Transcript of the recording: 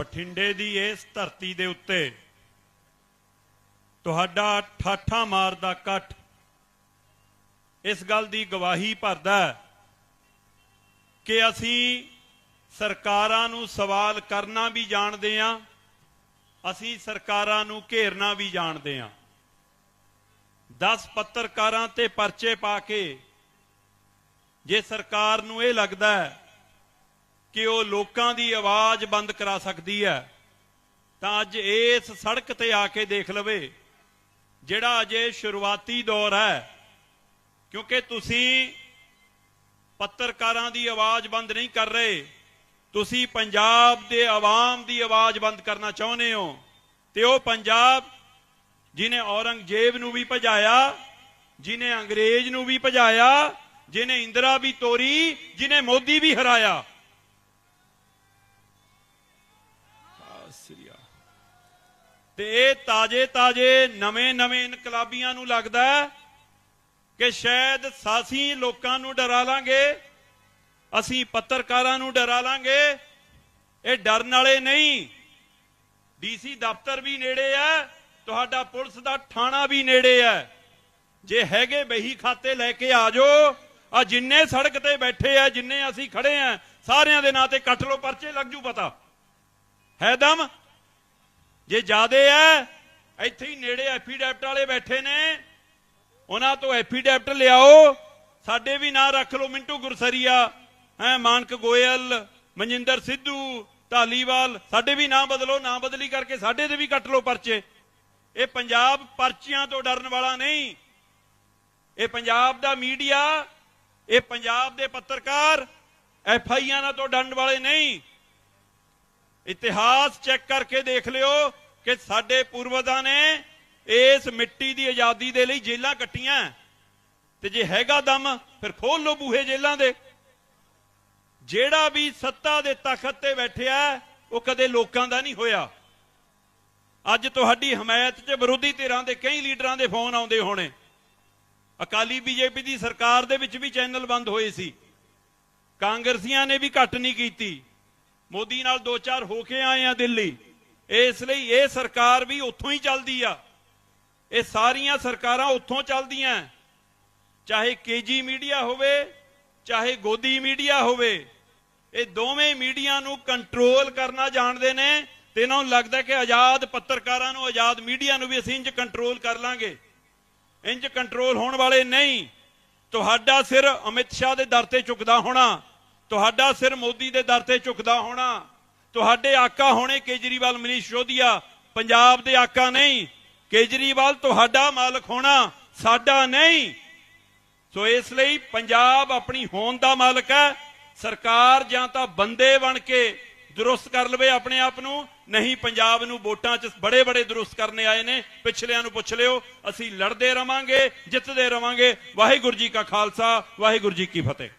ਬਠਿੰਡੇ ਦੀ ਇਸ ਧਰਤੀ ਦੇ ਉੱਤੇ ਤੁਹਾਡਾ ਠਾਠਾ ਮਾਰਦਾ ਇਕੱਠ ਇਸ ਗੱਲ ਦੀ ਗਵਾਹੀ ਭਰਦਾ ਕਿ ਅਸੀਂ ਸਰਕਾਰਾਂ ਨੂੰ ਸਵਾਲ ਕਰਨਾ ਵੀ ਜਾਣਦੇ ਹਾਂ, ਅਸੀਂ ਸਰਕਾਰਾਂ ਨੂੰ ਘੇਰਨਾ ਵੀ ਜਾਣਦੇ ਹਾਂ। 10 ਪੱਤਰਕਾਰਾਂ ਤੇ ਪਰਚੇ ਪਾ ਕੇ ਜੇ ਸਰਕਾਰ ਨੂੰ ਇਹ ਲੱਗਦਾ ਹੈ ਕਿ ਉਹ ਲੋਕਾਂ ਦੀ ਆਵਾਜ਼ ਬੰਦ ਕਰਾ ਸਕਦੀ ਹੈ, ਤਾਂ ਅੱਜ ਇਸ ਸੜਕ ਤੇ ਆ ਕੇ ਦੇਖ ਲਵੇ, ਜਿਹੜਾ ਅਜੇ ਸ਼ੁਰੂਆਤੀ ਦੌਰ ਹੈ, ਕਿਉਂਕਿ ਤੁਸੀਂ ਪੱਤਰਕਾਰਾਂ ਦੀ ਆਵਾਜ਼ ਬੰਦ ਨਹੀਂ ਕਰ ਰਹੇ, ਤੁਸੀਂ ਪੰਜਾਬ ਦੇ ਆਵਾਮ ਦੀ ਆਵਾਜ਼ ਬੰਦ ਕਰਨਾ ਚਾਹੁੰਦੇ ਹੋ, ਤੇ ਉਹ ਪੰਜਾਬ ਜਿਨੇ ਔਰੰਗਜ਼ੇਬ ਨੂੰ ਵੀ ਭਜਾਇਆ ਜਿਨੇ ਅੰਗਰੇਜ਼ ਨੂੰ ਵੀ ਭਜਾਇਆ ਜਿਨੇ ਇੰਦਰਾ ਵੀ ਤੋਰੀ ਜਿਨੇ ਮੋਦੀ ਵੀ ਹਰਾਇਆ ਤੇ ਇਹ ਤਾਜੇ ਤਾਜੇ ਨਵੇਂ ਨਵੇਂ ਇਨਕਲਾਬੀਆਂ ਨੂੰ ਲੱਗਦਾ ਕਿ ਸ਼ਾਇਦ ਸਾਸੀ ਲੋਕਾਂ ਨੂੰ ਡਰਾ ਲਾਂਗੇ, ਅਸੀਂ ਪੱਤਰਕਾਰਾਂ ਨੂੰ ਡਰਾ ਲਾਂਗੇ। ਇਹ ਡਰਨ ਵਾਲੇ ਨਹੀਂ। ਡੀਸੀ ਦਫ਼ਤਰ ਵੀ ਨੇੜੇ ਹੈ, ਤੁਹਾਡਾ ਪੁਲਿਸ ਦਾ ਥਾਣਾ ਵੀ ਨੇੜੇ ਹੈ। ਜੇ ਹੈਗੇ ਬਹੀ ਖਾਤੇ ਲੈ ਕੇ ਆ ਜਾਓ, ਆ ਜਿੰਨੇ ਸੜਕ ਤੇ ਬੈਠੇ ਆ, ਜਿੰਨੇ ਅਸੀਂ ਖੜੇ ਆ, ਸਾਰਿਆਂ ਦੇ ਨਾਂ ਤੇ ਕੱਟ ਲਓ, ਪਰਚੇ ਲੱਗ ਜੂ ਪਤਾ। ਹੈ ਦਮ ਜੇ ਜਿਆਦੇ ਐ, ਇੱਥੇ ਹੀ ਨੇੜੇ ਐਫੀਡੈਪਟ ਵਾਲੇ ਬੈਠੇ ਨੇ। ਉਹਨਾਂ ਤੋਂ ਐਫੀਡੈਪਟ ਲਿਆਓ। ਸਾਡੇ ਵੀ ਨਾਂ ਰੱਖ ਲਓ, ਮਿੰਟੂ ਗੁਰਸਰੀਆ, ਹੈ, ਮਾਨਕ ਗੋਇਲ, ਮਨਜਿੰਦਰ ਸਿੱਧੂ, ਢਾਲੀਵਾਲ, ਸਾਡੇ ਵੀ ਨਾਂ ਬਦਲੋ, ਨਾਂ ਬਦਲੀ ਕਰਕੇ ਸਾਡੇ ਤੇ ਵੀ ਕੱਟ ਲਓ ਪਰਚੇ। ਇਹ ਪੰਜਾਬ ਪਰਚੀਆਂ ਤੋਂ ਡਰਨ ਵਾਲਾ ਨਹੀਂ। ਇਹ ਪੰਜਾਬ ਦਾ ਮੀਡੀਆ, ਇਹ ਪੰਜਾਬ ਦੇ ਪੱਤਰਕਾਰ, ਐਫ ਆਈ ਆਈਆਂ ਤੋਂ ਡਰਨ ਵਾਲੇ ਨਹੀਂ। ਇਤਿਹਾਸ ਚੈੱਕ ਕਰਕੇ ਦੇਖ ਲਿਓ। ਕਿ ਸਾਡੇ ਪੂਰਵਜਾਂ ਨੇ ਇਸ ਮਿੱਟੀ ਦੀ ਆਜ਼ਾਦੀ ਦੇ ਲਈ ਜੇਲਾਂ ਕੱਟੀਆਂ। ਤੇ ਜੇ ਹੈਗਾ ਦਮ, ਫਿਰ ਖੋਲ ਲੋ ਬੂਹੇ ਜੇਲਾਂ ਦੇ। ਜਿਹੜਾ ਵੀ ਸੱਤਾ ਦੇ ਤਖਤ ਤੇ ਬੈਠਿਆ, ਉਹ ਕਦੇ ਲੋਕਾਂ ਦਾ ਨਹੀਂ ਹੋਇਆ। ਅੱਜ ਤੁਹਾਡੀ ਹਮਾਇਤ 'ਚ ਵਿਰੋਧੀ ਧਿਰਾਂ ਦੇ ਕਈ ਲੀਡਰਾਂ ਦੇ ਫੋਨ ਆਉਂਦੇ ਹੋਣੇ। ਅਕਾਲੀ ਬੀਜੇਪੀ ਦੀ ਸਰਕਾਰ ਦੇ ਵਿੱਚ ਵੀ ਚੈਨਲ ਬੰਦ ਹੋਏ ਸੀ। ਕਾਂਗਰਸੀਆਂ ਨੇ ਵੀ ਘੱਟ ਨਹੀਂ ਕੀਤੀ। ਮੋਦੀ ਨਾਲ ਦੋ ਚਾਰ ਹੋ ਕੇ ਆਏ ਆ ਦਿੱਲੀ। ਇਸ ਲਈ ਇਹ ਸਰਕਾਰ ਵੀ ਉੱਥੋਂ ਹੀ ਚੱਲਦੀ ਆ। ਇਹ ਸਾਰੀਆਂ ਸਰਕਾਰਾਂ ਉੱਥੋਂ ਚੱਲਦੀਆਂ। ਚਾਹੇ ਕੇਜੀ ਮੀਡੀਆ ਹੋਵੇ, ਚਾਹੇ ਗੋਦੀ ਮੀਡੀਆ ਹੋਵੇ, ਇਹ ਦੋਵੇਂ ਮੀਡੀਆ ਨੂੰ ਕੰਟਰੋਲ ਕਰਨਾ ਜਾਣਦੇ ਨੇ ਤੇ ਇਹਨਾਂ ਨੂੰ ਲੱਗਦਾ ਕਿ ਆਜ਼ਾਦ ਪੱਤਰਕਾਰਾਂ ਨੂੰ, ਆਜ਼ਾਦ ਮੀਡੀਆ ਨੂੰ ਵੀ ਅਸੀਂ ਇੰਜ ਕੰਟਰੋਲ ਕਰ ਲਾਂਗੇ। ਇੰਜ ਕੰਟਰੋਲ ਹੋਣ ਵਾਲੇ ਨਹੀਂ। ਤੁਹਾਡਾ ਸਿਰ ਅਮਿਤ ਸ਼ਾਹ ਦੇ ਦਰ ਤੇ ਝੁਕਦਾ ਹੋਣਾ, ਤੁਹਾਡਾ ਸਿਰ ਮੋਦੀ ਦੇ ਦਰ ਤੇ ਝੁਕਦਾ ਹੋਣਾ ਤੁਹਾਡੇ ਆਕਾ ਹੋਣੇ ਕੇਜਰੀਵਾਲ ਮਨੀਸ਼ ਸ਼ੋਧੀਆ ਪੰਜਾਬ ਦੇ ਆਕਾ ਨਹੀਂ, ਕੇਜਰੀਵਾਲ ਤੁਹਾਡਾ ਮਾਲਕ ਹੋਣਾ ਸਾਡਾ ਨਹੀਂ। ਸੋ ਇਸ ਲਈ ਪੰਜਾਬ ਆਪਣੀ ਹੋਣ ਦਾ ਮਾਲਕ ਹੈ, ਸਰਕਾਰ ਜਾਂ ਤਾਂ ਬੰਦੇ ਬਣ ਕੇ ਦਰੁਸਤ ਕਰ ਲਵੇ ਆਪਣੇ ਆਪ ਨੂੰ, ਨਹੀਂ ਪੰਜਾਬ ਨੂੰ ਵੋਟਾਂ 'ਚ ਬੜੇ ਬੜੇ ਦਰੁਸਤ ਕਰਨੇ ਆਏ ਨੇ, ਪਿਛਲਿਆਂ ਨੂੰ ਪੁੱਛ ਲਿਓ, ਅਸੀਂ ਲੜਦੇ ਰਵਾਂਗੇ, ਜਿੱਤਦੇ ਰਵਾਂਗੇ। ਵਾਹਿਗੁਰੂ ਜੀ ਕਾ ਖਾਲਸਾ, ਵਾਹਿਗੁਰੂ ਜੀ ਕੀ ਫਤਿਹ।